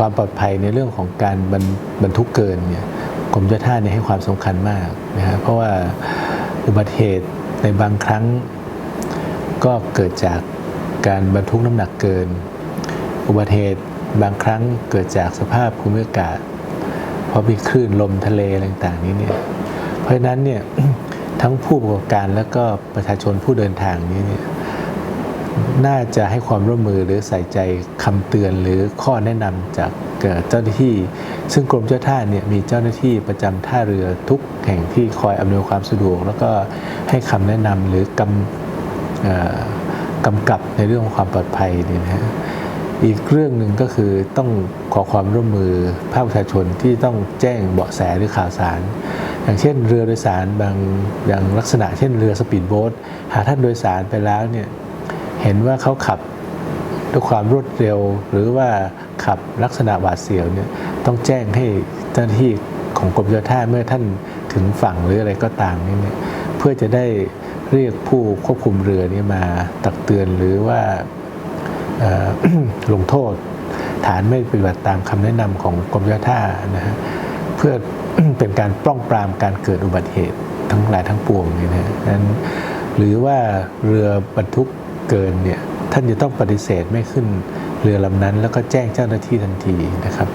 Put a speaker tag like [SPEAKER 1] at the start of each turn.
[SPEAKER 1] ความปลอดภัยในเรื่องของการบรรบรรทุกเกินเนี่ยกรมเจ้าท่าเนี่ยให้ความสำคัญมากนะฮะเพราะว่าอุบัติเหตุในบางครั้งก็เกิดจากการบรรทุกน้ำหนักเกิน อุบัติเหตุบางครั้งเกิดจากสภาพภูมิอากาศ เพราะมีคลื่นลมทะเลอะไรต่างๆนี้เนี่ยเพราะฉะนั้นเนี่ยทั้งผู้ประกอบการแล้วก็ประชาชนผู้เดินทางนี้เนี่ย น่าจะให้ความร่วมมือหรือใส่ใจคำเตือนหรือข้อแนะนำจากเจ้าหน้าที่ ซึ่งกรมเจ้าท่าเนี่ยมีเจ้าหน้าที่ประจำท่าเรือทุกแห่งที่คอยอำนวยความสะดวก แล้วก็ให้คำแนะนำหรือกำกำกับในเรื่องของความปลอดภัยเนี่ยนะฮะอีกเรื่องหนึ่งก็คือต้องขอความร่วมมือภาคประชาชนที่ต้องแจ้งเบาะแสหรือข่าวสาร อย่างเช่นเรือโดยสารบางอย่างลักษณะเช่นเรือสปีดโบ๊ทหากท่านโดยสารไปแล้วเนี่ย เห็นว่าเขาขับด้วยความรวดเร็ว หรือว่าขับลักษณะหวาดเสียวเนี่ยต้องแจ้งให้เจ้าหน้าที่ของกรมโยธาเมื่อท่านถึงฝั่งหรืออะไรก็ตามนี่เนี่ยเพื่อจะได้เรียกผู้ควบคุมเรือนี้มาตักเตือนหรือว่าลงโทษ ฐานไม่ปฏิบัติตามคำแนะนำของกรมโยธานะฮะเพื่อเป็นการป้องปรามการเกิดอุบัติเหตุทั้งหลายทั้งปวงนี่นะฮะนั้นหรือว่าเรือบรรทุก เกินเนี่ยท่านจะต้องปฏิเสธไม่ขึ้นเรือลำนั้น แล้วก็แจ้งเจ้าหน้าที่ทันทีนะครับ